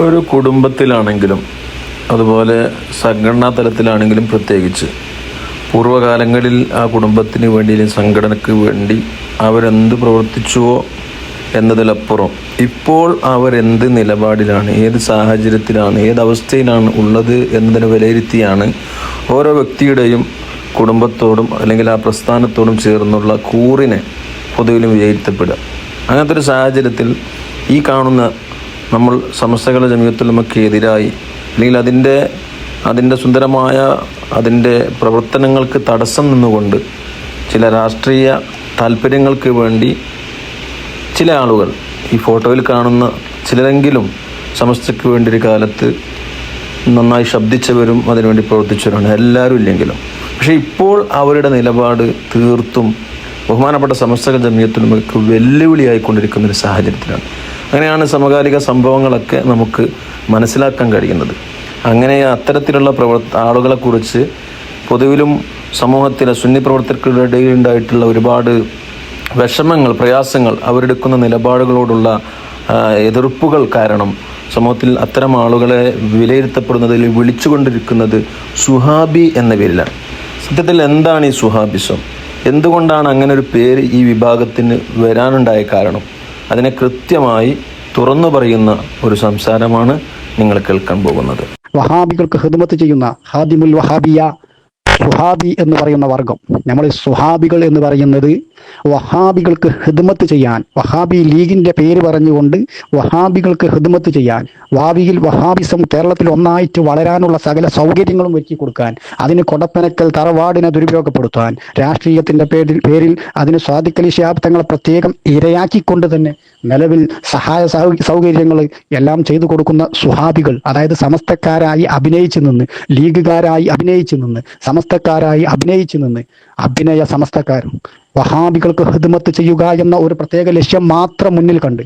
ഒരു കുടുംബത്തിലാണെങ്കിലും അതുപോലെ സംഘടനാ തലത്തിലാണെങ്കിലും പ്രത്യേകിച്ച് പൂർവകാലങ്ങളിൽ ആ കുടുംബത്തിന് വേണ്ടി സംഘടനയ്ക്ക് വേണ്ടി അവരെന്ത് പ്രവർത്തിച്ചുവോ എന്നതിലപ്പുറം ഇപ്പോൾ അവരെന്ത് നിലപാടിലാണ് ഏത് സാഹചര്യത്തിലാണ് ഏത് അവസ്ഥയിലാണ് ഉള്ളത് എന്നതിനെ വിലയിരുത്തിയാണ് ഓരോ വ്യക്തിയുടെയും കുടുംബത്തോടും അല്ലെങ്കിൽ ആ പ്രസ്ഥാനത്തോടും ചേർന്നുള്ള കൂറിനെ പൊതുവിലും വിലയിരുത്തപ്പെടുക. അങ്ങനത്തെ ഒരു സാഹചര്യത്തിൽ ഈ കാണുന്ന നമ്മൾ സമസ്തകളുടെ ജമീയത്തുലമയ്ക്ക് എതിരായി. അല്ലെങ്കിൽ അതിന്റെ അതിന്റെ സുന്ദരമായ അതിന്റെ പ്രവർത്തനങ്ങൾക്ക് തടസ്സം നിന്നുകൊണ്ട് ചില രാഷ്ട്രീയ താല്പര്യങ്ങൾക്ക് വേണ്ടി ചില ആളുകൾ ഈ ഫോട്ടോയിൽ കാണുന്ന ചിലരെങ്കിലും സമസ്തയ്ക്ക് വേണ്ടി ഒരു കാലത്ത് നന്നായി ശബ്ദിച്ചവരും അതിനുവേണ്ടി പ്രവർത്തിച്ചവരാണ് എല്ലാവരും ഇല്ലെങ്കിലും. പക്ഷേ ഇപ്പോൾ അവരുടെ നിലപാട് തീർത്തും ബഹുമാനപ്പെട്ട സമസ്തക ജമിയത്തിനുമൊക്കെ വെല്ലുവിളിയായിക്കൊണ്ടിരിക്കുന്ന ഒരു സാഹചര്യത്തിലാണ്. അങ്ങനെയാണ് സമകാലിക സംഭവങ്ങളൊക്കെ നമുക്ക് മനസ്സിലാക്കാൻ കഴിയുന്നത്. അങ്ങനെ അത്തരത്തിലുള്ള പ്രവർ ആളുകളെക്കുറിച്ച് പൊതുവിലും സമൂഹത്തിലെ സുന്നി പ്രവർത്തകരുടെ ഇടയിൽ ഉണ്ടായിട്ടുള്ള ഒരുപാട് വിഷമങ്ങൾ പ്രയാസങ്ങൾ അവരെടുക്കുന്ന നിലപാടുകളോടുള്ള എതിർപ്പുകൾ കാരണം സമൂഹത്തിൽ അത്തരം ആളുകളെ വിലയിരുത്തപ്പെടുന്നതിൽ വിളിച്ചുകൊണ്ടിരിക്കുന്നത് സുഹാബി എന്ന പേരിലാണ്. സത്യത്തിൽ എന്താണ് ഈ സുഹാബിസം? എന്തുകൊണ്ടാണ് അങ്ങനെ ഒരു പേര് ഈ വിഭാഗത്തിന് വരാനുണ്ടായ കാരണം? അതിനെ കൃത്യമായി തുറന്നു പറയുന്ന ഒരു സംസാരമാണ് നിങ്ങൾ കേൾക്കാൻ പോകുന്നത്. വഹാബികൾക്ക് ഹിദ്മത്ത് ചെയ്യുന്ന ഹാദിമുൽ വഹാബിയ സുഹാബി എന്ന് പറയുന്ന വർഗം. നമ്മൾ സുഹാബികൾ എന്ന് പറയുന്നത് വഹാബികൾക്ക് ഹിദ്മത്ത് ചെയ്യാൻ വഹാബി ലീഗിന്റെ പേര് പറഞ്ഞുകൊണ്ട് വഹാബികൾക്ക് ഹിദ്മത്ത് ചെയ്യാൻ ഭാവിയിൽ വഹാബിസം കേരളത്തിൽ ഒന്നായിട്ട് വളരാനുള്ള സകല സൗകര്യങ്ങളും ഒരുക്കി കൊടുക്കാൻ അതിന് കൊടപ്പനക്കൽ തറവാടിനെ ദുരുപയോഗപ്പെടുത്താൻ രാഷ്ട്രീയത്തിന്റെ പേരിൽ പേരിൽ അതിന് സ്വാധിക്കലി പ്രത്യേകം ഇരയാക്കിക്കൊണ്ട് തന്നെ നിലവിൽ സഹായ സൗകര്യങ്ങൾ എല്ലാം ചെയ്തു കൊടുക്കുന്ന സുഹാബികൾ അതായത് സമസ്തക്കാരായി അഭിനയിച്ചു നിന്ന് ലീഗുകാരായി അഭിനയിച്ചു നിന്ന് സമസ്തക്കാരായി അഭിനയിച്ചു നിന്ന് അഭിനയ സമസ്തക്കാരും വഹാബികൾക്ക് ഹിദ്മത്ത് ചെയ്യുക എന്ന ഒരു പ്രത്യേക ലക്ഷ്യം മാത്രം മുന്നിൽ കണ്ട്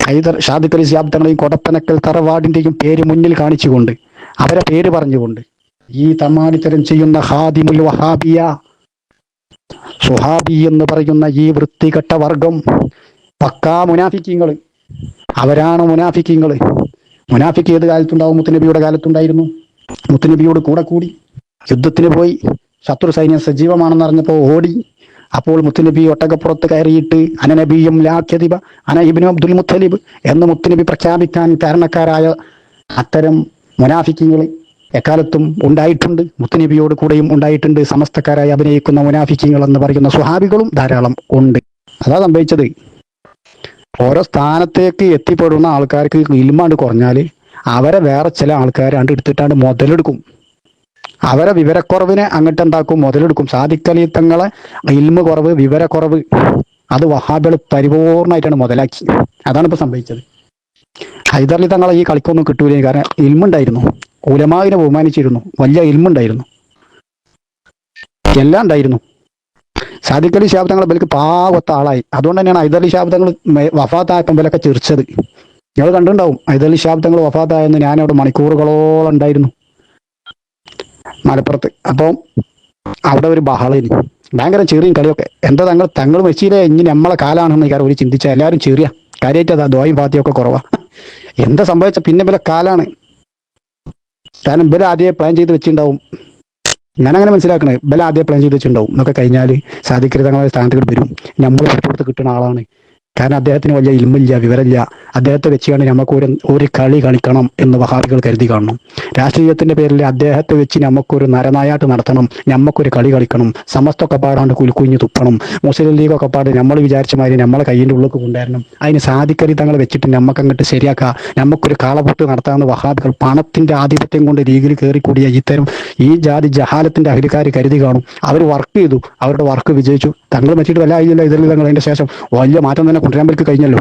ഹൈദർ ഷാദിഖലി ശാബ്ദങ്ങളെയും കൊടപ്പനക്കൽ തറവാടിന്റെയും പേര് മുന്നിൽ കാണിച്ചുകൊണ്ട് അവരെ പേര് പറഞ്ഞുകൊണ്ട് ഈ തമാനിത്തരം ചെയ്യുന്ന ഹാദിമുൽ വഹാബിയ സുഹാബി എന്ന് പറയുന്ന ഈ വൃത്തികെട്ട വർഗം പക്കാ മുനാഫിക്കിങ്ങൾ. അവരാണ് മുനാഫിക്കിങ്ങൾ. മുനാഫിക്ക് ഏത് കാലത്തുണ്ടാവും? മുത്തുനബിയുടെ കാലത്തുണ്ടായിരുന്നു. മുത്തുനബിയോട് കൂടെ കൂടി. യുദ്ധത്തിന് പോയി. ശത്രു സൈന്യം സജീവമാണെന്ന് അറിഞ്ഞപ്പോൾ ഓടി. അപ്പോൾ മുത്തുനബി ഒട്ടകപ്പുറത്ത് കയറിയിട്ട് അനനബിയും ലാഖ്യതിബ അന ഇബ്നു അബ്ദുൽ മുത്തലിബ് എന്ന് മുത്തുനബി പ്രഖ്യാപിക്കാൻ കാരണക്കാരായ അത്തരം മുനാഫിക്കിങ്ങൾ എക്കാലത്തും ഉണ്ടായിട്ടുണ്ട്. മുത്തുനബിയോട് കൂടെയും ഉണ്ടായിട്ടുണ്ട്. സമസ്തക്കാരായി അഭിനയിക്കുന്ന മുനാഫിക്കിങ്ങൾ എന്ന് പറയുന്ന സ്വഹാബികളും ധാരാളം ഉണ്ട്. അതാ സംഭവിച്ചത്. ഓരോ സ്ഥാനത്തേക്ക് എത്തിപ്പെടുന്ന ആൾക്കാർക്ക് ഇൽമാണ്ട് കുറഞ്ഞാൽ അവരെ വേറെ ചില ആൾക്കാരാണ്ട് എടുത്തിട്ടാണ്ട് മുതലെടുക്കും. അവരെ വിവരക്കുറവിനെ അങ്ങോട്ട് എന്താക്കും മുതലെടുക്കും. സാധിക്കലീത്തങ്ങളെ ഇൽമ കുറവ് വിവരക്കുറവ് അത് വഹാബികൾ പരിപൂർണമായിട്ടാണ് മുതലാക്കി. അതാണ് ഇപ്പൊ സംഭവിച്ചത്. ഹൈദർലി തങ്ങളെ ഈ കളിക്കൊന്നും കിട്ടൂലേ കാരണം ഇൽമുണ്ടായിരുന്നു. ഉലമാവിനെ ബഹുമാനിച്ചിരുന്നു. വലിയ ഇൽമുണ്ടായിരുന്നു. എല്ലാം ഉണ്ടായിരുന്നു. സാദിഖലി ശാബ്ദങ്ങൾ ഇവർക്ക് പാവത്ത ആളായി. അതുകൊണ്ട് തന്നെയാണ് ഹൈദർലി ശാബ്ദങ്ങൾ വഫാത്തായപ്പം ഇവരൊക്കെ ചിരിച്ചത്. ഞങ്ങൾ കണ്ടിട്ടുണ്ടാവും ഹൈദർലി ശാബ്ദങ്ങൾ വഫാത്തായെന്ന് ഞാനവിടെ മണിക്കൂറുകളോളം ഉണ്ടായിരുന്നു. മലപ്പുറത്ത്. അപ്പോൾ അവിടെ ഒരു ബഹളിന്. ഭയങ്കര ചെറിയും കളിയൊക്കെ. എന്താ തങ്ങൾ തങ്ങൾ വെച്ചില്ലേ ഇനി നമ്മളെ കാലാണെന്ന് കാര്യം ഒരു ചിന്തിച്ച. എല്ലാവരും ചെറിയ. കാര്യമായിട്ട് അതാ ദ്വായും ഫാത്തിയൊക്കെ കുറവാ. എന്താ സംഭവിച്ച? പിന്നെ ഇവരെ കാലാണ്? കാരണം ഇവരെ ആദ്യം പ്ലാൻ ചെയ്ത് വെച്ചിട്ടുണ്ടാവും. ഞാനങ്ങനെ മനസ്സിലാക്കണേ. ബല ആദ്യം പ്ലാൻ ചെയ്ത് വെച്ചിട്ടുണ്ടാവും. എന്നൊക്കെ കഴിഞ്ഞാൽ സാധിക്കരുത് സ്ഥാനത്തേക്ക് സ്ഥാനത്ത് വരും. നമ്മൾ പുറത്ത് കിട്ടുന്ന ആളാണ്. കാരണം അദ്ദേഹത്തിന് വലിയ ഇൽമില്ല വിവരമില്ല. അദ്ദേഹത്തെ വെച്ചാണ് നമുക്ക് ഒരു ഒരു കളി കളിക്കണം എന്ന് വഹാബികൾ കരുതി കാണണം. രാഷ്ട്രീയത്തിന്റെ പേരിൽ അദ്ദേഹത്തെ വെച്ച് നമുക്കൊരു നരനായാട്ട് നടത്തണം. നമുക്കൊരു കളി കളിക്കണം. സമസ്തൊക്കെ പാടാണ്ട് കുലുക്കുഞ്ഞ് തുപ്പണം. മുസ്ലിം ലീഗൊക്കെ പാട് നമ്മൾ വിചാരിച്ച മാതിരി നമ്മളെ കയ്യിന്റെ ഉള്ളിൽ കൊണ്ടുവരണം. അതിന് സാധിക്കരി തങ്ങൾ വെച്ചിട്ട് നമുക്ക് അങ്ങോട്ട് ശരിയാക്കാം. നമുക്കൊരു കാളപൊട്ട് നടത്താമെന്ന് വഹാബികൾ പണത്തിന്റെ ആധിപത്യം കൊണ്ട് ലീഗിൽ കയറിക്കൂടിയ ഇത്തരം ഈ ജാതി ജഹാലത്തിന്റെ അഹിലക്കാർ കരുതി കാണും. അവർ വർക്ക് ചെയ്തു. അവരുടെ വർക്ക് വിജയിച്ചു. തങ്ങൾ വെച്ചിട്ട് വല്ല ആയില്ല ഇതിൽ തങ്ങൾ അതിന്റെ ശേഷം വലിയ മാറ്റം തന്നെ കൊണ്ടുവരാൻ കഴിഞ്ഞല്ലോ.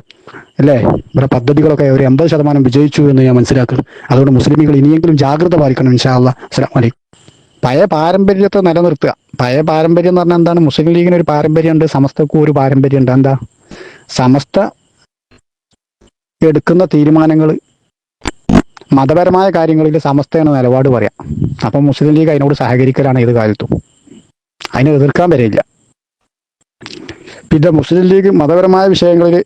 അല്ലേ? ഇവരുടെ പദ്ധതികളൊക്കെ ഒരു എൺപത് ശതമാനം വിജയിച്ചു എന്ന് ഞാൻ മനസ്സിലാക്കുന്നു. അതുകൊണ്ട് മുസ്ലിമുകൾ ഇനിയെങ്കിലും ജാഗ്രത പാലിക്കണം ഇൻഷാ അസ്സാം വലൈക്കും പഴയ പാരമ്പര്യത്തെ നിലനിർത്തുക. പഴയ പാരമ്പര്യം എന്ന് പറഞ്ഞാൽ എന്താണ്? മുസ്ലിം ലീഗിന് ഒരു പാരമ്പര്യമുണ്ട് സമസ്തക്കും ഒരു പാരമ്പര്യമുണ്ട്. എന്താ? സമസ്ത എടുക്കുന്ന തീരുമാനങ്ങൾ മതപരമായ കാര്യങ്ങളിൽ സമസ്തയാണ് നിലപാട് പറയാം. അപ്പം മുസ്ലിം ലീഗ് അതിനോട് സഹകരിക്കലാണ് ഏത് കാലത്തും അതിനെ എതിർക്കാൻ വരില്ല പിന്നെ മുസ്ലിം ലീഗ് മതപരമായ വിഷയങ്ങളിൽ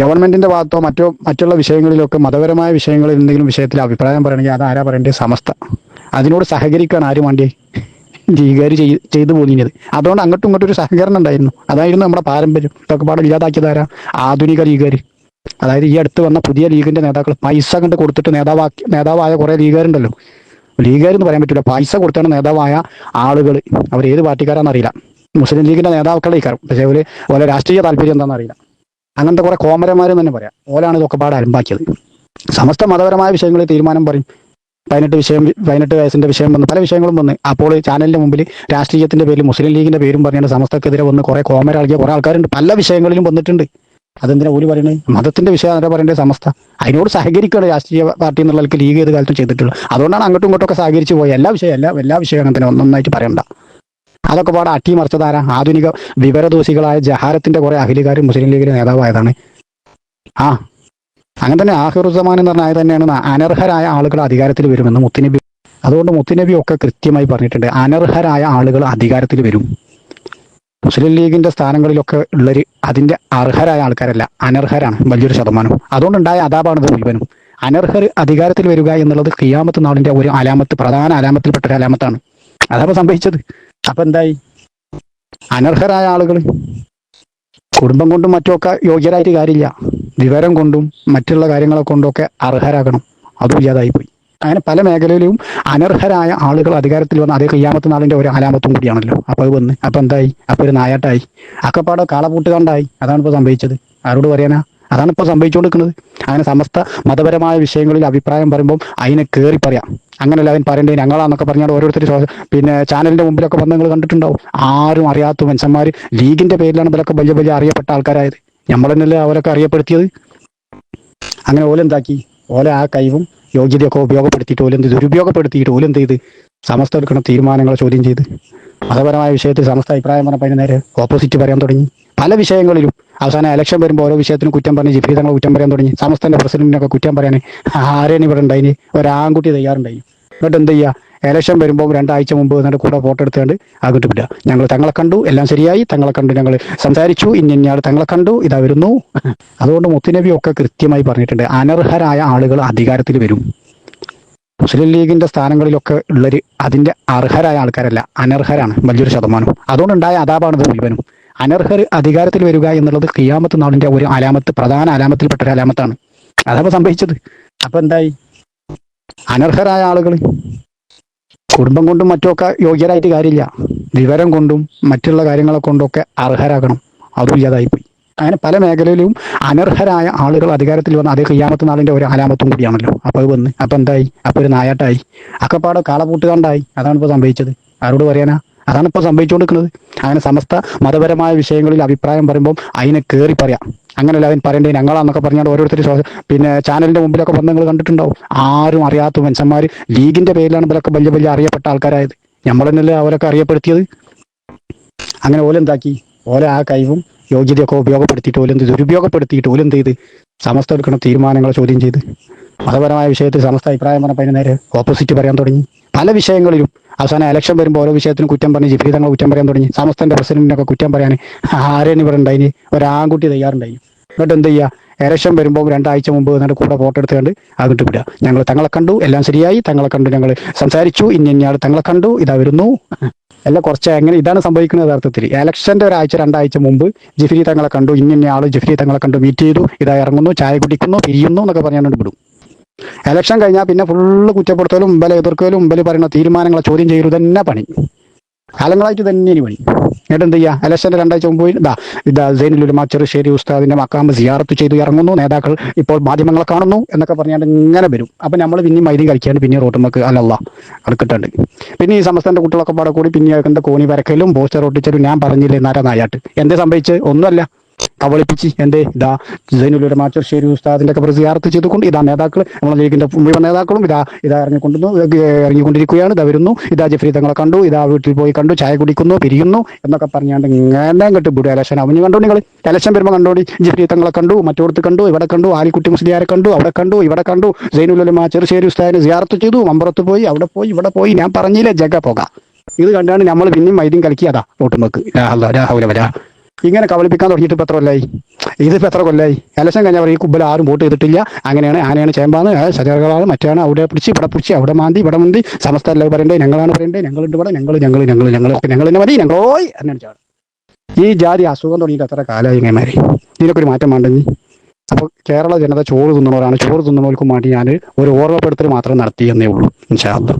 ഗവൺമെന്റിന്റെ ഭാഗത്തോ മറ്റോ മറ്റുള്ള വിഷയങ്ങളിലൊക്കെ മതപരമായ വിഷയങ്ങളിൽ എന്തെങ്കിലും വിഷയത്തിൽ അഭിപ്രായം പറയണമെങ്കിൽ അത് ആരാ പറയേണ്ടത്? സമസ്ത. അതിനോട് സഹകരിക്കാൻ ആരും വേണ്ടി ലീഗുകാർ ചെയ് ചെയ്തു പോന്നിയത് അതുകൊണ്ട് അങ്ങോട്ടും ഇങ്ങോട്ടും ഒരു സഹകരണം ഉണ്ടായിരുന്നു. അതായിരുന്നു നമ്മുടെ പാരമ്പര്യം. ഇതൊക്കെ പാടെ ഇല്ലാതാക്കിയതാരാ ആധുനിക ലീഗുകാർ. അതായത് ഈ അടുത്ത് വന്ന പുതിയ ലീഗിന്റെ നേതാക്കൾ പൈസ കണ്ട് കൊടുത്തിട്ട് നേതാവാക്കി നേതാവായ കുറെ ലീഗുകാരുണ്ടല്ലോ. ലീഗുകാരെന്ന് പറയാൻ പറ്റില്ല. പൈസ കൊടുത്താണ് നേതാവായ ആളുകൾ. അവർ ഏത് പാർട്ടിക്കാരാണെന്ന് അറിയില്ല. മുസ്ലിം ലീഗിന്റെ നേതാക്കളെ ഇക്കാരം പക്ഷേ ഒരു ഓരോ രാഷ്ട്രീയ താല്പര്യം എന്താണെന്ന് അറിയില്ല. അങ്ങനത്തെ കുറെ കോമരന്മാരും തന്നെ പറയാം. ഓലാണ് ഇതൊക്കെ പാടെ അലമ്പാക്കിയത്. സമസ്ത മതപരമായ വിഷയങ്ങളിൽ തീരുമാനം പറയും. പതിനെട്ട് വിഷയം പതിനെട്ട് വയസ്സിന്റെ വിഷയം വന്ന് പല വിഷയങ്ങളും വന്ന് അപ്പോൾ ചാനലിന്റെ മുമ്പിൽ രാഷ്ട്രീയത്തിന്റെ പേരിൽ മുസ്ലിം ലീഗിന്റെ പേരും പറഞ്ഞുകൊണ്ട് സമസ്തക്കെതിരെ വന്ന് കുറെ കോമര ഇളകിയ കുറെ ആൾക്കാരുണ്ട്. പല വിഷയങ്ങളിലും വന്നിട്ടുണ്ട്. അതെന്തിനാ ഓൽ പറയുന്നത് മതത്തിന്റെ വിഷയം എന്താ പറയേണ്ടത് സമസ്ത? അതിനോട് സഹകരിക്കുകയാണ് രാഷ്ട്രീയ പാർട്ടി എന്നുള്ള ലീഗ് ഏത് കാലത്തും ചെയ്തിട്ടുള്ളത്. അതുകൊണ്ടാണ് അങ്ങോട്ടും ഇങ്ങോട്ടും ഒക്കെ സഹകരിച്ച് പോയി എല്ലാ വിഷയം എല്ലാ എല്ലാ വിഷയം അങ്ങനെ തന്നെ ഒന്നൊന്നായിട്ട് പറയണ്ട. അതൊക്കെ പാടെ അട്ടിമറിച്ചതാരാ ആധുനിക വിവരദോഷികളായ ജഹാരത്തിന്റെ കുറെ അഖിലുകാരും മുസ്ലിം ലീഗിലെ നേതാവായതാണ്. ആ അങ്ങനെ തന്നെ ആഹിറുസമാൻ എന്ന് പറഞ്ഞാൽ തന്നെയാണ് അനർഹരായ ആളുകൾ അധികാരത്തിൽ വരുമെന്ന് മുത്തുനബി അതുകൊണ്ട് മുത്തുനബി ഒക്കെ കൃത്യമായി പറഞ്ഞിട്ടുണ്ട് അനർഹരായ ആളുകൾ അധികാരത്തിൽ വരും. മുസ്ലിം ലീഗിന്റെ സ്ഥാനങ്ങളിലൊക്കെ ഉള്ളൊരു അതിന്റെ അർഹരായ ആൾക്കാരല്ല അനർഹരാണ് വലിയൊരു ശതമാനം. അതുകൊണ്ടുണ്ടായ അതാപാണിത് മുഴുവനും. അനർഹർ അധികാരത്തിൽ വരിക എന്നുള്ളത് ഖിയാമത്ത് നാളിന്റെ ഒരു അലാമത്ത് പ്രധാന അലാമത്തിൽപ്പെട്ട ഒരു അലാമത്താണ്. അതാണ് സംഭവിച്ചത്? അപ്പൊ എന്തായി? അനർഹരായ ആളുകൾ കുടുംബം കൊണ്ടും മറ്റുമൊക്കെ യോഗ്യരായിട്ട് കാര്യമില്ല. വിവരം കൊണ്ടും മറ്റുള്ള കാര്യങ്ങളെ കൊണ്ടൊക്കെ അർഹരാകണം. അതും ഇല്ലാതായി പോയി അങ്ങനെ പല മേഖലയിലും അനർഹരായ ആളുകൾ അധികാരത്തിൽ വന്ന് അതേ കയ്യാമത്ത് നാളിന്റെ ഒരു ആലാമത്തും കൂടിയാണല്ലോ. അപ്പൊ അത് വന്ന്. അപ്പൊ എന്തായി? അപ്പൊ ഒരു നായാട്ടായി. അക്കപ്പാടെ കാളപൂട്ടുകണ്ടായി അതാണ് ഇപ്പൊ സംഭവിച്ചത്. ആരോട് പറയാനാ? അതാണ് ഇപ്പോൾ സംഭവിച്ചുകൊണ്ടിരിക്കുന്നത്. അങ്ങനെ സമസ്ത മതപരമായ വിഷയങ്ങളിൽ അഭിപ്രായം പറയുമ്പോൾ അതിനെ കയറി പറയാം. അങ്ങനെയല്ല അവൻ പറയേണ്ടത് ഞങ്ങളാന്നൊക്കെ പറഞ്ഞാൽ ഓരോരുത്തർ പിന്നെ ചാനലിന്റെ മുമ്പിലൊക്കെ വന്ന് നിങ്ങൾ കണ്ടിട്ടുണ്ടാവും. ആരും അറിയാത്ത മനുഷ്യന്മാർ ലീഗിന്റെ പേരിലാണ് ഇവരൊക്കെ വലിയ വലിയ അറിയപ്പെട്ട ആൾക്കാരായത്. നമ്മൾ തന്നെയല്ലേ അവരൊക്കെ അറിയപ്പെടുത്തിയത്? അങ്ങനെ ഓലെന്താക്കി ഓലെ ആ കഴിവും യോഗ്യതയൊക്കെ ഉപയോഗപ്പെടുത്തിയിട്ട് ഓലെന്ത് ദുരുപയോഗപ്പെടുത്തിയിട്ട് ഓലെന്ത് ചെയ്ത്? സമസ്ത എടുക്കുന്ന തീരുമാനങ്ങളെ ചോദ്യം ചെയ്ത്. മതപരമായ വിഷയത്തിൽ സമസ്ത അഭിപ്രായം പറഞ്ഞപ്പോൾ അതിന് നേരെ ഓപ്പോസിറ്റ് പറയാൻ തുടങ്ങി. പല വിഷയങ്ങളിലും അവസാനം ഇലക്ഷൻ വരുമ്പോൾ ഓരോ വിഷയത്തിനും കുറ്റം പറഞ്ഞ് ജിഫ്രി തങ്ങൾ കുറ്റം പറയാൻ തുടങ്ങി. സമസ്തന്റെ പ്രസിഡന്റിനൊക്കെ കുറ്റം പറയാൻ ആരെയാണ് ഇവിടെ ഉണ്ടായിന്? ഒരാൺകുട്ടി തയ്യാറുണ്ടായി എന്നിട്ട് എന്ത് ചെയ്യുക ഇലക്ഷൻ വരുമ്പോൾ രണ്ടാഴ്ച മുമ്പ് എന്നിട്ട് കൂടെ ഫോട്ടോ എടുത്തുകൊണ്ട് അങ്ങോട്ട് വിടുക. ഞങ്ങൾ തങ്ങളെ കണ്ടു എല്ലാം ശരിയായി. തങ്ങളെ കണ്ടു ഞങ്ങൾ സംസാരിച്ചു. ഇനി ഇന്നയാൾ തങ്ങളെ കണ്ടു ഇതാ വരുന്നു. അതുകൊണ്ട് മുത്തുനബി ഒക്കെ കൃത്യമായി പറഞ്ഞിട്ടുണ്ട്. അനർഹരായ ആളുകൾ അധികാരത്തിൽ വരും. മുസ്ലിം ലീഗിന്റെ സ്ഥാനങ്ങളിലൊക്കെ ഉള്ളൊരു അതിന്റെ അർഹരായ ആൾക്കാരല്ല അനർഹരാണ്. വലിയൊരു ശതമാനം. അതുകൊണ്ടുണ്ടായ അതാപാണ് ഇത് മുഴുവനും. അനർഹർ അധികാരത്തിൽ വരിക എന്നുള്ളത് കിയാമത്ത് നാളിന്റെ ഒരു അലാമത്ത് പ്രധാന അലാമത്തിൽപ്പെട്ട ഒരു അലാമത്താണ്. അതപ്പോ സംഭവിച്ചത്. അപ്പൊ എന്തായി? അനർഹരായ ആളുകൾ കുടുംബം കൊണ്ടും മറ്റുമൊക്കെ യോഗ്യരായിട്ട് കാര്യമില്ല. വിവരം കൊണ്ടും മറ്റുള്ള കാര്യങ്ങളെ കൊണ്ടൊക്കെ അർഹരാകണം. അതും ഇല്ലാതായിപ്പോയി. അങ്ങനെ പല മേഖലയിലും അനർഹരായ ആളുകൾ അധികാരത്തിൽ വന്ന് അതേ കയ്യാമത്ത് നാളിന്റെ ഒരു അലാമത്തും കൂടിയാണല്ലോ. അപ്പൊ അത് വന്ന്. അപ്പൊ എന്തായി? അപ്പൊ ഒരു നായാട്ടായി. അക്കപ്പാടെ കാളപൂട്ടുകണ്ടായി അതാണ് ഇപ്പൊ സംഭവിച്ചത്. ആരോട് പറയാനാ? അതാണ് ഇപ്പോൾ സംഭവിച്ചുകൊണ്ടിരിക്കുന്നത്. അങ്ങനെ സമസ്ത മതപരമായ വിഷയങ്ങളിൽ അഭിപ്രായം പറയുമ്പോൾ അതിനെ കയറി പറയാം. അങ്ങനെയല്ല അതിന് പറയേണ്ടത് ഞങ്ങളാന്നൊക്കെ പറഞ്ഞാൽ ഓരോരുത്തർ പിന്നെ ചാനലിന്റെ മുമ്പിലൊക്കെ വന്ന് നിങ്ങൾ കണ്ടിട്ടുണ്ടാവും. ആരും അറിയാത്ത മനുഷ്യന്മാർ ലീഗിന്റെ പേരിലാണ് ഇവരൊക്കെ വലിയ വലിയ അറിയപ്പെട്ട ആൾക്കാരായത്. നമ്മൾ തന്നെയല്ലേ അവരൊക്കെ അറിയപ്പെടുത്തിയത്? അങ്ങനെ ഓലെന്താക്കി ഓലെ ആ കഴിവും യോഗ്യതയൊക്കെ ഉപയോഗപ്പെടുത്തിയിട്ട് ഓലെന്ത് ദുരുപയോഗപ്പെടുത്തിയിട്ട് ഓലെന്ത് ചെയ്ത്? സമസ്ത എടുക്കുന്ന തീരുമാനങ്ങളെ ചോദ്യം ചെയ്ത്. മതപരമായ വിഷയത്തിൽ സമസ്ത അഭിപ്രായം പറഞ്ഞപ്പോൾ അതിന് നേരെ ഓപ്പോസിറ്റ് പറയാൻ തുടങ്ങി. പല വിഷയങ്ങളിലും അവസാനം ഇലക്ഷൻ വരുമ്പോൾ ഓരോ വിഷയത്തിനും കുറ്റം പറഞ്ഞ് ജിഫ്രി തങ്ങൾ കുറ്റം പറയാൻ തുടങ്ങി. സമസ്തന്റെ പ്രസിഡന്റിനൊക്കെ കുറ്റം പറയാൻ ആരെയും ഇവിടെ ഉണ്ടായിന്? ഒരാൺകുട്ടി തയ്യാറുണ്ടായി എന്നിട്ട് എന്ത് ചെയ്യുക ഇലക്ഷൻ വരുമ്പോൾ രണ്ടാഴ്ച മുമ്പ് എന്നിട്ട് കൂടെ ഫോട്ടോ എടുത്തുകൊണ്ട് അങ്ങോട്ട് വിടുക. ഞങ്ങൾ തങ്ങളെ കണ്ടു എല്ലാം ശരിയായി. തങ്ങളെ കണ്ടു ഞങ്ങൾ സംസാരിച്ചു. ഇനി ഇനിയാൾ തങ്ങളെ കണ്ടു ഇതാ വരുന്നു. എല്ലാം കുറച്ച് എങ്ങനെ ഇതാണ് സംഭവിക്കുന്നത് യഥാർത്ഥത്തിൽ? ഇലക്ഷന്റെ ഒരാഴ്ച രണ്ടാഴ്ച മുമ്പ് ജിഫ്രി തങ്ങളെ കണ്ടു. ഇനി ഇനി ആൾ ജിഫ്രി തങ്ങളെ കണ്ടു മീറ്റ് ചെയ്തു. ഇതാ ഇറങ്ങുന്നു ചായ കുടിക്കുന്നു പിരിയുന്നു എന്നൊക്കെ പറഞ്ഞുകൊണ്ട് വിടും. ഇലക്ഷൻ കഴിഞ്ഞാൽ പിന്നെ ഫുള്ള് കുറ്റപ്പെടുത്തലും മുമ്പലെ എതിർക്കലും മുമ്പൽ പറയുന്ന തീരുമാനങ്ങളെ ചോദ്യം ചെയ്യലും തന്നെ പണി. കാലങ്ങളായിട്ട് തന്നെ ഇനി പണി. എന്നിട്ട് എന്ത് ചെയ്യുക ഇലക്ഷന്റെ രണ്ടാഴ്ച മുമ്പ് ഇതാ ഇതാ സൈനുലുലമ ചെറുശ്ശേരി ഉസ്താദിന്റെ മക്കാമ്പ് സിയാറത്ത് ചെയ്തു ഇറങ്ങുന്നു. നേതാക്കൾ ഇപ്പോൾ മാധ്യമങ്ങളെ കാണുന്നു എന്നൊക്കെ പറഞ്ഞാണ്ട് ഇങ്ങനെ വരും. അപ്പം നമ്മൾ പിന്നെയും മൈദി കളിക്കാണ്ട് പിന്നെ റോട്ടുമ്മക്ക് അല്ലല്ല അടുക്കിട്ടുണ്ട്. പിന്നെ ഈ സമസ്തന്റെ കുട്ടികളൊക്കെ പാടെ കൂടി പിന്നെ എന്താ കോണി വരക്കലും പോസ്റ്റർ ഒട്ടിച്ചലും ഞാൻ പറഞ്ഞില്ലേ നാരാ നായാട്ട്. എന്തേ സംഭവിച്ച്? ഒന്നുമല്ല. കബളിപ്പിച്ച് എന്തേ ഇതാ സൈനുലുലമ ചെറുശ്ശേരി ഉസ്താദിന്റെ ഒക്കെ സിയാറത്ത് ചെയ്തുകൊണ്ട് ഇതാ നേതാക്കൾ നമ്മളെ ലീഗിന്റെ മുഴുവൻ നേതാക്കളും ഇതാ ഇതാ ഇറങ്ങിക്കൊണ്ടുന്നു ഇറങ്ങിക്കൊണ്ടിരിക്കുകയാണ്. ഇതാ വരുന്നു. ഇതാ ജഫ്രി തങ്ങളെ കണ്ടു. ഇതാ വീട്ടിൽ പോയി കണ്ടു. ചായ കുടിക്കുന്നു പിരിയുന്നു എന്നൊക്കെ പറഞ്ഞാണ്ട് ഇങ്ങനെ കേട്ട് വിടും ഇലക്ഷൻ അവന് കണ്ടു നിങ്ങൾ ഇലക്ഷൻ വരുമ്പോൾ കണ്ടോടി ജഫ്രി തങ്ങളെ കണ്ടു മറ്റോടത്ത് കണ്ടു ഇവിടെ കണ്ടു ആലിക്കുട്ടി മുസ്ലിയാരെ കണ്ടു അവിടെ കണ്ടു ഇവിടെ കണ്ടു. സൈനുലമ ചെറുശ്ശേരി ഉസ്താദിനെ സിയാർത്ത് ചെയ്തു. മമ്പറത്ത് പോയി അവിടെ പോയി ഇവിടെ പോയി. ഞാൻ പറഞ്ഞില്ലേ ജഗ പോക. ഇത് കണ്ടാണ് നമ്മൾ പിന്നെയും വൈദ്യം ഓട്ടുമ്പോക്ക് വോട്ടുമ്പക്ക് രാഹുല വരാ ഇങ്ങനെ കബളിപ്പിക്കാൻ തുടങ്ങിയിട്ട് ഇപ്പം എത്ര കൊല്ലായി? ഇതിപ്പോൾ എത്ര കൊല്ലായി? ഇലക്ഷൻ കഴിഞ്ഞാൽ ഈ കുമ്പല ആരും വോട്ട് ചെയ്തിട്ടില്ല. അങ്ങനെയാണ് ആനയാണ് ചേമ്പാന്ന്. ശരീരങ്ങളാണ് മറ്റാണ് അവിടെ പിടിച്ച് ഇവിടെ പിടിച്ച് അവിടെ മാന്തി ഇവിടെ മന്തി സമസ്ത എല്ലാവരും പറയണ്ടേ ഞങ്ങളാണ് പറയണ്ടേ ഞങ്ങളുണ്ട് ഇവിടെ ഞങ്ങൾ ഞങ്ങൾ ഞങ്ങൾ ഞങ്ങൾ ഞങ്ങൾ തന്നെ മതി ഞങ്ങളോയ് എന്നാണ് ചാട്. ഈ ജാതി അസുഖം തുടങ്ങിയിട്ട് എത്ര കാലമായി ഇങ്ങനെമാരി ഇതിനൊക്കെ ഒരു മാറ്റം വേണ്ടെങ്കിൽ അപ്പോൾ കേരള ജനത ചോറ് തിന്നണവരാണ്. ചോറ് തിന്നണവർക്കും വേണ്ടി ഞാൻ ഒരു ഓർമ്മപ്പെടുത്തൽ മാത്രം നടത്തിയെന്നേ ഉള്ളൂ ഇൻഷാ അല്ലാ